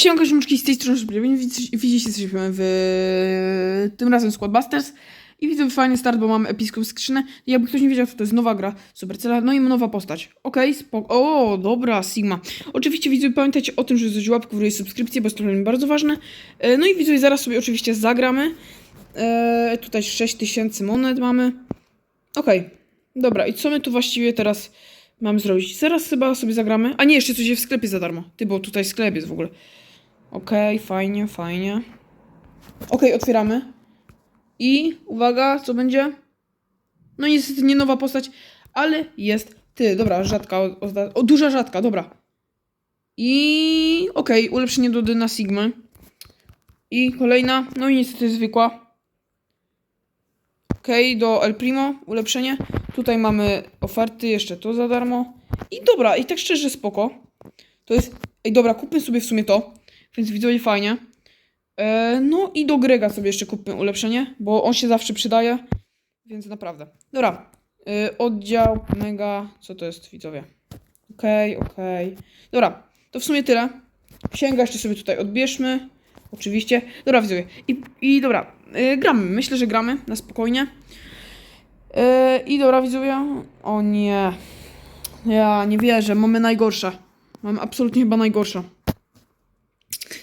Siemanko, ziomeczki, z tej strony Szybry. Widzicie, jesteśmy w tym razem Squadbusters. I widzę fajny start, bo mamy epicką skrzynę. Jakby ktoś nie wiedział, to to jest nowa gra Supercella, no i nowa postać. Okej, spoko. O, dobra, Sigma. Oczywiście widzowie, pamiętajcie o tym, że zrobić łapkę w górę i subskrypcję, bo jest to dla mnie bardzo ważne. E, No i widzowie, zaraz sobie oczywiście zagramy. E, tutaj 6000 monet mamy. Okej, dobra, i co my tu właściwie teraz mamy zrobić? Zaraz chyba sobie zagramy. A nie, jeszcze coś jest w sklepie za darmo. Ty, bo tutaj sklep jest w ogóle. Okej, fajnie, fajnie. Okej, otwieramy. I uwaga, co będzie? No niestety nie nowa postać, ale jest. Ty, dobra, rzadka. O, o, duża rzadka, dobra. I okej, ulepszenie do Dyna Sigmy. I kolejna, no i niestety zwykła. Okej, do El Primo, ulepszenie. Tutaj mamy oferty, jeszcze to za darmo. I dobra, i tak szczerze spoko. To jest, ej dobra, kupmy sobie w sumie to. Więc widzowie fajnie. E, no i do Grega sobie jeszcze kupmy ulepszenie, bo on się zawsze przydaje. Więc naprawdę. Dobra. E, oddział mega. Co to jest, widzowie? Okej, okej. Dobra, to w sumie tyle. Księga jeszcze sobie tutaj odbierzmy. Oczywiście. Dobra, widzowie. I, i dobra, e, gramy. Myślę, że gramy na spokojnie. E, I dobra, widzowie. O nie. Ja nie wierzę. Mamy najgorsze. Mamy absolutnie chyba najgorsze.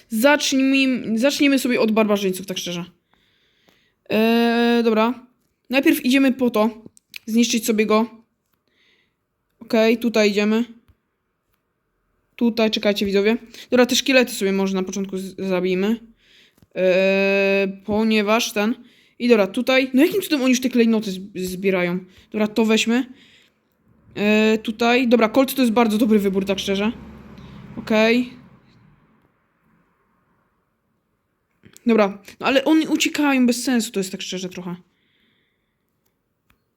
Zacznijmy, zacznijmy sobie od barbarzyńców, tak szczerze. Eee, dobra. Najpierw idziemy po to. Zniszczyć sobie go. Okej, tutaj idziemy. Tutaj, czekajcie widzowie. Dobra, te szkielety sobie może na początku zabijmy. Eee, ponieważ ten... I dobra, tutaj... No jakim cudem oni już te klejnoty zb- zbierają? Dobra, to weźmy. Eee, tutaj... Dobra, Colt to jest bardzo dobry wybór, tak szczerze. Okej. Dobra, no ale oni uciekają bez sensu, to jest tak szczerze trochę.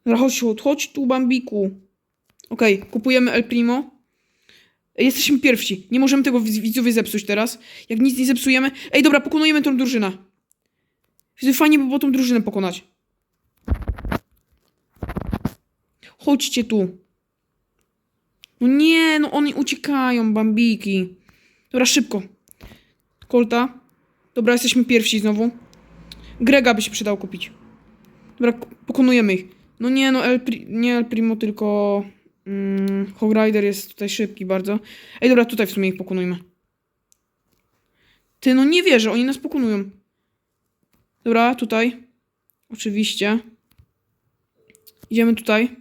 Dobra, chodź, chodź, tu, Bambiku. Okej, kupujemy El Primo. Jesteśmy pierwsi. Nie możemy tego widz- widzowie zepsuć teraz. Jak nic nie zepsujemy. Ej, dobra, pokonujemy tą drużynę. Fajnie by było tą drużynę pokonać. Chodźcie tu. No nie, no oni uciekają, Bambiki. Dobra, szybko. Kolta. Dobra, jesteśmy pierwsi znowu. Grega by się przydał kupić. Dobra, pokonujemy ich. No nie, no El, Pri- nie El Primo, tylko... Mm, Hog Rider jest tutaj szybki bardzo. Ej, dobra, tutaj w sumie ich pokonujmy. Ty, no nie wierzę, oni nas pokonują. Dobra, tutaj. Oczywiście. Idziemy tutaj.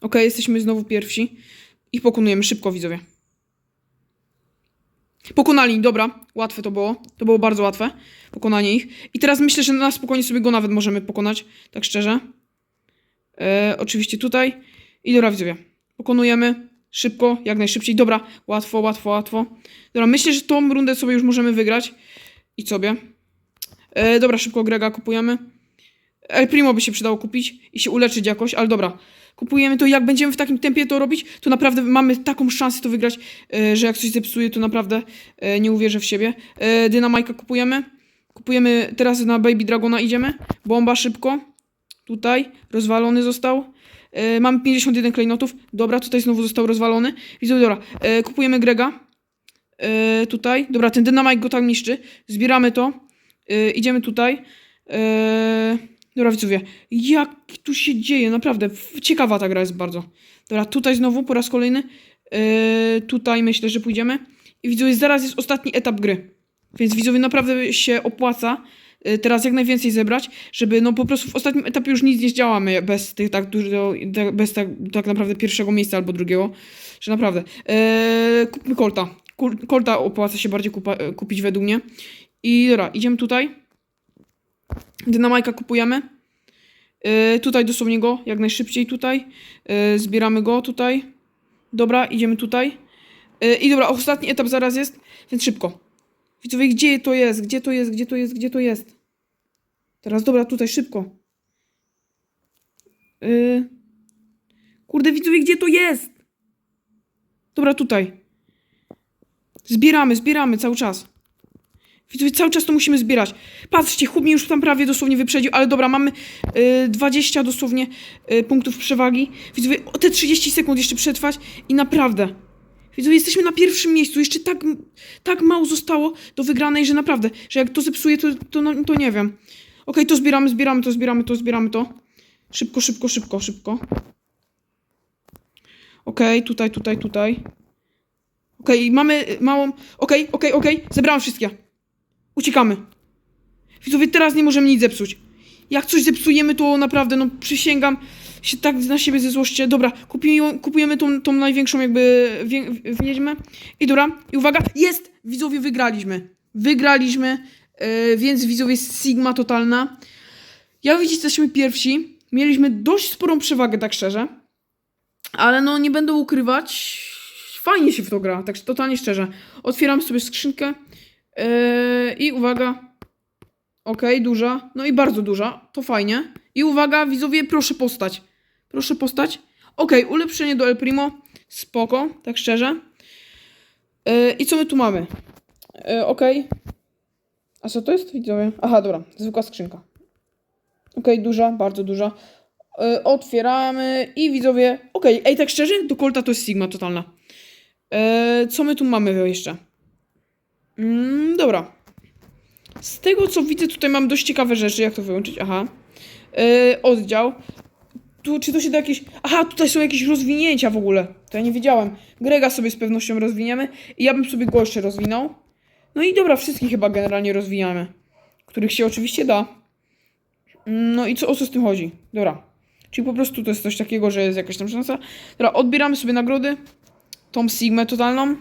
Okej, jesteśmy znowu pierwsi. Ich pokonujemy szybko, widzowie. Pokonali, dobra. Łatwe to było. To było bardzo łatwe. Pokonanie ich. I teraz myślę, że na spokojnie sobie go nawet możemy pokonać. Tak szczerze. E, oczywiście tutaj. I dobra, widzowie. Pokonujemy. Szybko, jak najszybciej. Dobra, łatwo, łatwo, łatwo. Dobra, myślę, że tą rundę sobie już możemy wygrać. I sobie. E, dobra, szybko Grega kupujemy. El Primo by się przydało kupić i się uleczyć jakoś, ale dobra. Kupujemy to, jak będziemy w takim tempie to robić, to naprawdę mamy taką szansę to wygrać, e, że jak coś zepsuje, to naprawdę e, nie uwierzę w siebie. E, Dynamajka kupujemy. Kupujemy, teraz na Baby Dragona idziemy. Bomba szybko. Tutaj, rozwalony został. Mamy 51 klejnotów. Dobra, tutaj znowu został rozwalony. Widzę, dobra. Kupujemy Grega. Tutaj. Dobra, ten Dynamite go tam niszczy. Zbieramy to. Idziemy tutaj. E, dobra, widzowie. Jak tu się dzieje? Naprawdę. Ciekawa ta gra jest bardzo. Dobra, tutaj znowu po raz kolejny. E, tutaj myślę, że pójdziemy. I widzowie, zaraz jest ostatni etap gry. Więc widzowie, naprawdę się opłaca e, teraz jak najwięcej zebrać, żeby no po prostu w ostatnim etapie już nic nie zdziałamy bez tych tak dużo, bez tak, tak naprawdę pierwszego miejsca albo drugiego, że naprawdę. E, kupmy Colta. Kul- Colta opłaca się bardziej kupa, kupić według mnie. I dobra, idziemy tutaj. Dynamajka kupujemy. E, tutaj dosłownie go, jak najszybciej tutaj. E, zbieramy go tutaj. Dobra, idziemy tutaj. E, I dobra, ostatni etap zaraz jest, więc szybko. Widzowie, gdzie to jest? Gdzie to jest? Gdzie to jest? Gdzie to jest? Teraz dobra, tutaj szybko. Yy... Kurde, widzowie, gdzie to jest? Dobra, tutaj. Zbieramy, zbieramy cały czas. Cały czas to musimy zbierać. Patrzcie, chłop mnie już tam prawie dosłownie wyprzedził, ale dobra, mamy yy, 20 dosłownie yy, punktów przewagi. Widzowie, o te 30 sekund jeszcze przetrwać i naprawdę. Widzowie, jesteśmy na pierwszym miejscu. Jeszcze tak, tak mało zostało do wygranej, że naprawdę, że jak to zepsuje, to, to, no, to nie wiem. Okej, to zbieramy, zbieramy to, zbieramy to, zbieramy to. Szybko, szybko, szybko, szybko. Okej, tutaj, tutaj, tutaj. Okej, mamy y, małą... Okej, okej, okej, zebrałam wszystkie. Uciekamy. Widzowie, teraz nie możemy nic zepsuć. Jak coś zepsujemy, to naprawdę, no przysięgam, się tak na siebie ze złości. Dobra, kupujemy, kupujemy tą, tą największą jakby wie, wiedźmę. I dobra, i uwaga, jest! Widzowie, wygraliśmy. Wygraliśmy, yy, więc widzowie, Sigma totalna. Jak widzicie, jesteśmy pierwsi. Mieliśmy dość sporą przewagę, tak szczerze. Ale no, nie będę ukrywać, fajnie się w to gra, tak totalnie szczerze. Otwieram sobie skrzynkę yy, i uwaga, Okej, duża. No i bardzo duża. To fajnie. I uwaga, widzowie, proszę postać. Proszę postać. Okej, ulepszenie do El Primo. Spoko, tak szczerze. Yy, I co my tu mamy? Yy, Okej. A co to jest, widzowie? Aha, dobra. Zwykła skrzynka. Okej, duża, bardzo duża. Yy, otwieramy i widzowie... Okej, ej, tak szczerze, do Colta to jest Sigma totalna. Yy, co my tu mamy jeszcze? Mm, dobra. Z tego co widzę, tutaj mam dość ciekawe rzeczy. Jak to wyłączyć? Aha. Yy, oddział. Tu, czy to się da jakieś. Aha, tutaj są jakieś rozwinięcia w ogóle. To ja nie wiedziałem. Grega sobie z pewnością rozwiniemy. I ja bym sobie go jeszcze rozwinął. No i dobra, wszystkich chyba generalnie rozwijamy. Których się oczywiście da. No i co, o co z tym chodzi? Dobra. Czyli po prostu to jest coś takiego, że jest jakaś tam szansa. Dobra, odbieramy sobie nagrody. Tą Sigmę totalną.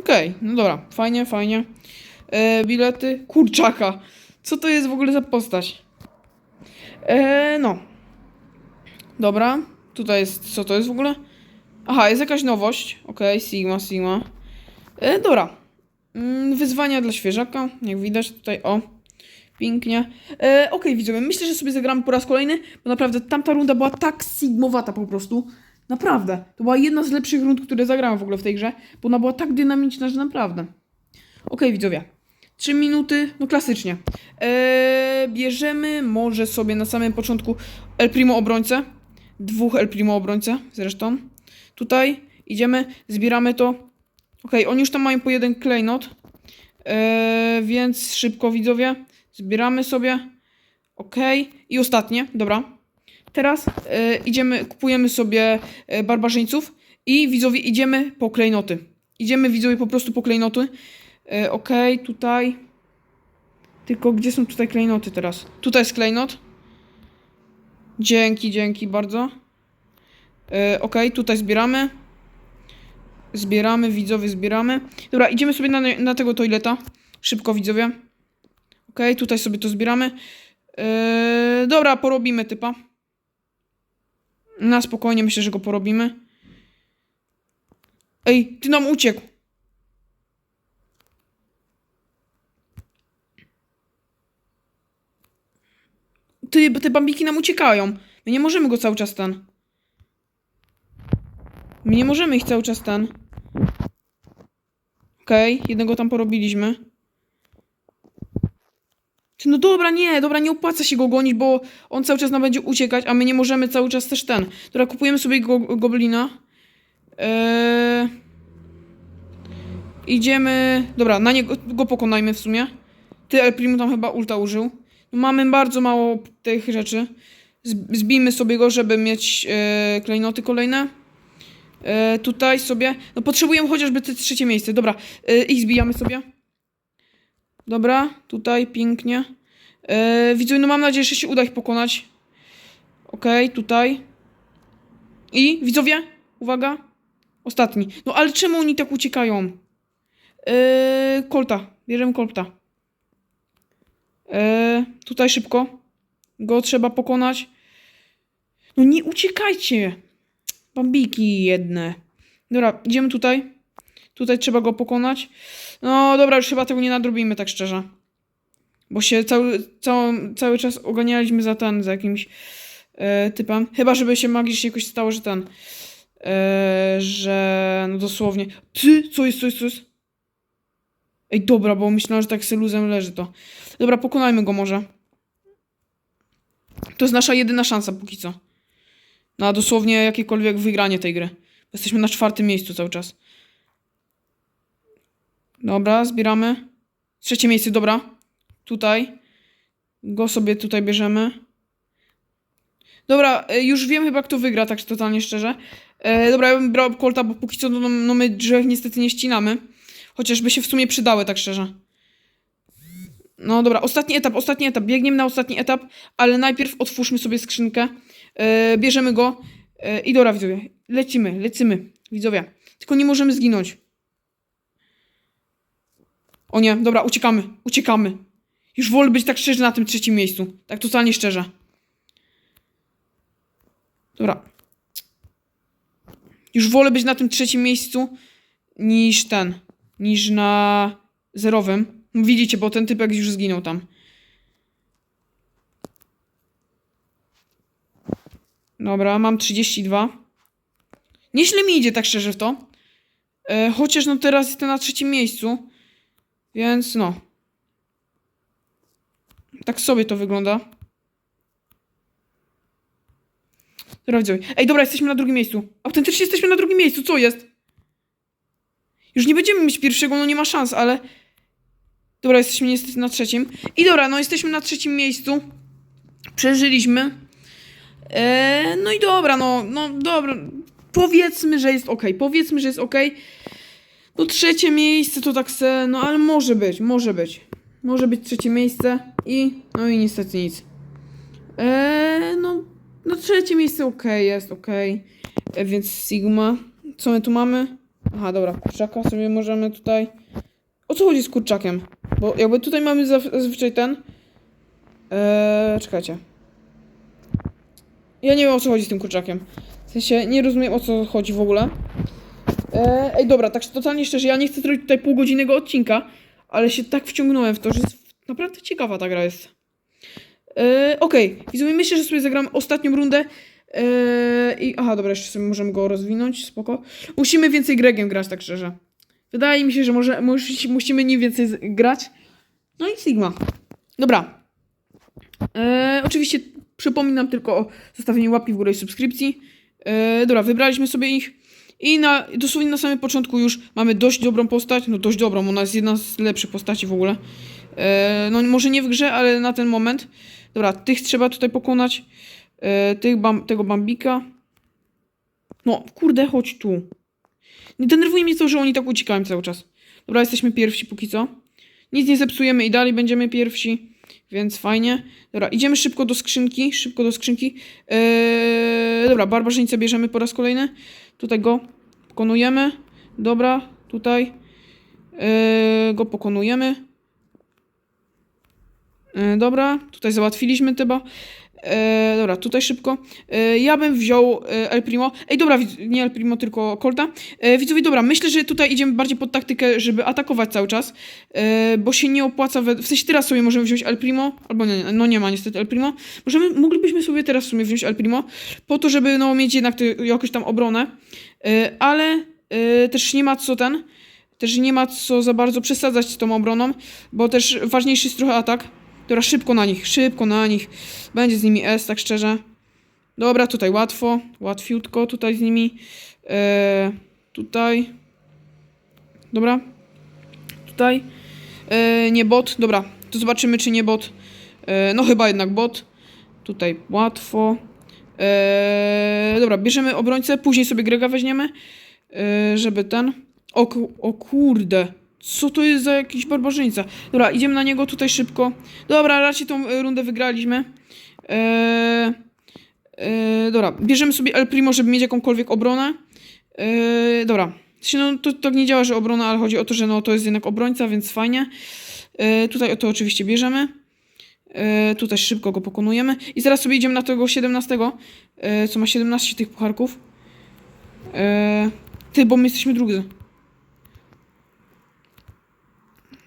Okej, no dobra. Fajnie, fajnie e, bilety. Kurczaka. Co to jest w ogóle za postać? E, no. Dobra. Tutaj jest. Co to jest w ogóle? Aha, jest jakaś nowość. Okej, Sigma, Sigma. E, dobra. Mm, wyzwania dla świeżaka. Jak widać tutaj, o. Pięknie. E, Okej, widzowie, myślę, że sobie zagramy po raz kolejny, bo naprawdę tamta runda była tak sigmowata po prostu. Naprawdę. To była jedna z lepszych rund, które zagrałem w ogóle w tej grze, bo ona była tak dynamiczna, że naprawdę. Okej, widzowie. 3 minuty, no klasycznie. Eee, bierzemy może sobie na samym początku El Primo obrońcę. Dwóch El Primo obrońcę zresztą. Tutaj idziemy, zbieramy to. Okej, oni już tam mają po jeden klejnot. Eee, więc szybko widzowie. Zbieramy sobie. Okej. I ostatnie, dobra. Teraz e, idziemy, kupujemy sobie e, barbarzyńców i widzowie idziemy po klejnoty. Idziemy widzowie po prostu po klejnoty. E, Okej, tutaj. Tylko gdzie są tutaj klejnoty teraz? Tutaj jest klejnot. Dzięki, dzięki bardzo. E, Okej, tutaj zbieramy. Zbieramy, widzowie, zbieramy. Dobra, idziemy sobie na, na tego toileta. Szybko, widzowie. Okej, tutaj sobie to zbieramy. Dobra, porobimy typa. Na spokojnie, myślę, że go porobimy. Ej, ty nam uciekł. Ty, te bambiki nam uciekają. My nie możemy go cały czas ten. My nie możemy ich cały czas ten. Okej, jednego tam porobiliśmy. No dobra, nie, dobra, nie opłaca się go gonić, bo on cały czas nam będzie uciekać, a my nie możemy cały czas też ten. Dobra, kupujemy sobie go, goblina. Eee... Idziemy... Dobra, na niego go pokonajmy w sumie. Ty, El Primo tam chyba ulta użył. Mamy bardzo mało tych rzeczy. Zbijmy sobie go, żeby mieć e, klejnoty kolejne. E, tutaj sobie. No potrzebujemy chociażby te trzecie miejsce. Dobra, e, ich zbijamy sobie. Dobra, tutaj pięknie. E, widzowie, no mam nadzieję, że się uda ich pokonać. Okej, tutaj. I widzowie, uwaga. Ostatni. No ale czemu oni tak uciekają? E, kolta. Bierzemy kolta. E, tutaj szybko. Go trzeba pokonać. No nie uciekajcie. Bambiki jedne. Dobra, idziemy tutaj. Tutaj trzeba go pokonać. No dobra, już chyba tego nie nadrobimy, tak szczerze. Bo się cały, cały, cały czas oganialiśmy za ten, za jakimś e, typem. Chyba, żeby się magicznie jakoś stało, że ten. E, że no dosłownie. Ty, co jest, co jest, co jest? Ej, dobra, bo myślałem, że tak z leży to. Dobra, pokonajmy go może. To jest nasza jedyna szansa póki co. Na dosłownie jakiekolwiek wygranie tej gry. Jesteśmy na czwartym miejscu cały czas. Dobra, zbieramy. Trzecie miejsce, dobra. Tutaj. Go sobie tutaj bierzemy. Dobra, e, już wiem chyba kto wygra, tak totalnie szczerze. E, dobra, ja bym brał Colta, bo póki co no, no my drzew niestety nie ścinamy. Chociażby się w sumie przydały, tak szczerze. No dobra, ostatni etap, ostatni etap. Biegniemy na ostatni etap, ale najpierw otwórzmy sobie skrzynkę. E, bierzemy go. E, I dobra, widzowie. Lecimy, lecimy. Widzowie. Tylko nie możemy zginąć. O nie, dobra, uciekamy, uciekamy. Już wolę być tak szczerze na tym trzecim miejscu. Tak totalnie szczerze. Dobra. Już wolę być na tym trzecim miejscu niż ten. Niż na zerowym. No Widzicie, bo ten typek już zginął tam. Dobra, mam 32. Nieźle mi idzie, tak szczerze w to. E, chociaż no teraz jestem na trzecim miejscu. Więc no. Tak sobie to wygląda. Dobra. Ej, dobra, jesteśmy na drugim miejscu. Autentycznie jesteśmy na drugim miejscu, co jest? Już nie będziemy mieć pierwszego, no nie ma szans, ale... Dobra, jesteśmy niestety na trzecim. I dobra, no jesteśmy na trzecim miejscu. Przeżyliśmy. Eee, no i dobra, no, no dobra. Powiedzmy, że jest ok. Powiedzmy, że jest ok. No trzecie miejsce to tak se, no ale może być, może być. Może być trzecie miejsce i, no i niestety nic. Eee, no, no trzecie miejsce ok, jest ok. E, więc Sigma. Co my tu mamy? Aha, dobra, kurczaka sobie możemy tutaj... O co chodzi z kurczakiem? Bo jakby tutaj mamy zazwyczaj ten... Eee, czekajcie. Ja nie wiem o co chodzi z tym kurczakiem. W sensie nie rozumiem o co chodzi w ogóle. E, ej, dobra, tak totalnie szczerze, ja nie chcę zrobić tutaj półgodzinnego odcinka, ale się tak wciągnąłem w to, że naprawdę ciekawa ta gra jest. E, Okej, widzowie, myślę, że sobie zagram ostatnią rundę. E, I aha, dobra, jeszcze sobie możemy go rozwinąć, spoko. Musimy więcej Gregiem grać, tak szczerze. Wydaje mi się, że może musi- musimy nim więcej grać. No i Sigma. Dobra. Oczywiście przypominam tylko o zostawieniu łapki w górę i subskrypcji. Dobra, wybraliśmy sobie ich. I na, dosłownie na samym początku już mamy dość dobrą postać. No dość dobrą, ona jest jedna z lepszych postaci w ogóle. E, no może nie w grze, ale na ten moment. Dobra, tych trzeba tutaj pokonać. E, tych bam, tego bambika. No, kurde, chodź tu. Nie denerwuje mnie to, że oni tak uciekają cały czas. Dobra, jesteśmy pierwsi póki co. Nic nie zepsujemy i dalej będziemy pierwsi, więc fajnie. Dobra, idziemy szybko do skrzynki, szybko do skrzynki. Eee, dobra, barbarzyńcę bierzemy po raz kolejny. Tutaj go pokonujemy. Dobra, tutaj eee, go pokonujemy. E, dobra, tutaj załatwiliśmy chyba. E, dobra, tutaj szybko. E, ja bym wziął e, El Primo. Ej, dobra, nie El Primo, tylko Colta. E, widzowie, dobra, myślę, że tutaj idziemy bardziej pod taktykę, żeby atakować cały czas, e, bo się nie opłaca. We, w sensie teraz sobie możemy wziąć El Primo, albo nie, no nie ma niestety El Primo. Możemy, moglibyśmy sobie teraz w sumie wziąć El Primo, po to, żeby no, mieć jednak tę jakąś tam obronę, ale też nie ma co ten. Też nie ma co za bardzo przesadzać z tą obroną, bo też ważniejszy jest trochę atak. Dobra, szybko na nich, szybko na nich. Będzie z nimi S, tak szczerze. Dobra, tutaj łatwo, łatwiutko tutaj z nimi. E, tutaj. Dobra. Tutaj. E, nie bot, dobra. To zobaczymy, czy nie bot. E, no chyba jednak bot. Tutaj łatwo. E, dobra, bierzemy obrońcę, później sobie Grega weźmiemy. E, żeby ten... O, o kurde. Co to jest za jakiś barbarzyńca? Dobra, idziemy na niego tutaj szybko. Dobra, raczej tą e, rundę wygraliśmy. Eee, dobra, bierzemy sobie El Primo, żeby mieć jakąkolwiek obronę. Eee, dobra. Sensie, No, to tak nie działa, że obrona, ale chodzi o to, że no, to jest jednak obrońca, więc fajnie. Eee, tutaj to oczywiście bierzemy. Eee, tutaj szybko go pokonujemy. I zaraz sobie idziemy na tego 17, eee, co ma 17 tych pucharków. Eee, ty, bo my jesteśmy drudzy.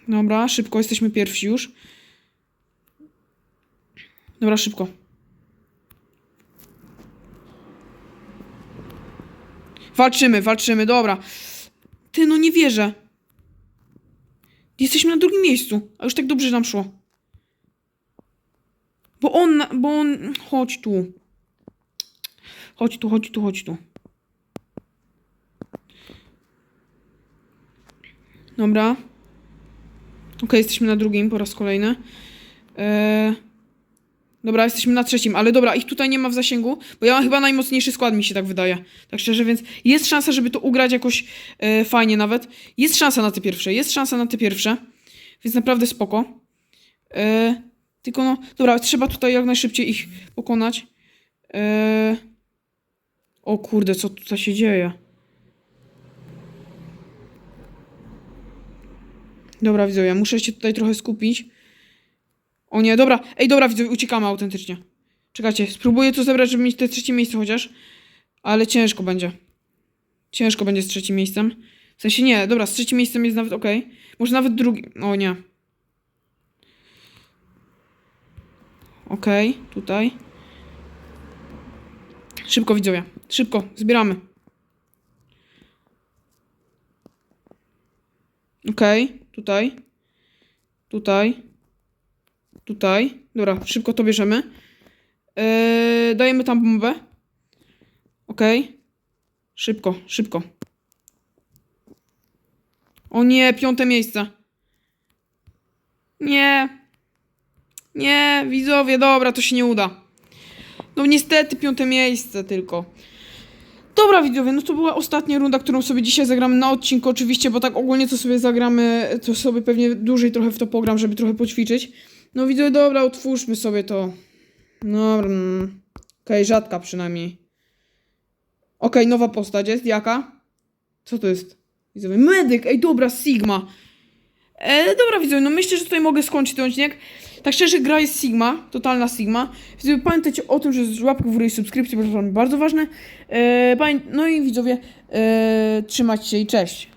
Dobra, szybko, jesteśmy pierwsi już. Dobra, szybko. Walczymy, walczymy, dobra. Ty, no nie wierzę. Jesteśmy na drugim miejscu, a już tak dobrze nam szło. Bo on, bo on... Chodź tu. Chodź tu, chodź tu, chodź tu. Dobra. Okej, jesteśmy na drugim po raz kolejny. Eee... Dobra, jesteśmy na trzecim, ale dobra, ich tutaj nie ma w zasięgu, bo ja mam chyba najmocniejszy skład, mi się tak wydaje. Tak szczerze, więc jest szansa, żeby to ugrać jakoś e, fajnie nawet. Jest szansa na te pierwsze, jest szansa na te pierwsze, więc naprawdę spoko. E, tylko no, dobra, trzeba tutaj jak najszybciej ich pokonać. E, o kurde, co tutaj się dzieje? Dobra, widzowie, ja muszę się tutaj trochę skupić. O nie, dobra. Ej, dobra, widzowie, uciekamy autentycznie. Czekajcie, spróbuję to zebrać, żeby mieć te trzecie miejsce chociaż. Ale ciężko będzie. Ciężko będzie z trzecim miejscem. W sensie nie, dobra, z trzecim miejscem jest nawet ok. Może nawet drugi. O nie. Okej, tutaj. Szybko, widzowie. Szybko, zbieramy. Okej, tutaj. Tutaj. Tutaj. Dobra, szybko to bierzemy. Yy, dajemy tam bombę. Okej. Szybko, szybko. O nie, piąte miejsce. Nie. Nie, widzowie, dobra, to się nie uda. No niestety, piąte miejsce tylko. Dobra, widzowie, no to była ostatnia runda, którą sobie dzisiaj zagramy na odcinku, oczywiście, bo tak ogólnie co sobie zagramy, to sobie pewnie dłużej trochę w to pogram, żeby trochę poćwiczyć. No widzowie, dobra, otwórzmy sobie to. Dobra, mm. okej, rzadka przynajmniej. Okej, nowa postać jest, jaka? Co to jest? Widzowie, medyk, ej dobra, Sigma. E, dobra widzowie, no myślę, że tutaj mogę skończyć ten odcinek. Tak szczerze, gra jest Sigma, totalna Sigma. Widzowie, pamiętajcie o tym, że z łapką w górę i subskrypcji, jest bardzo ważne. E, no i widzowie, e, się i cześć.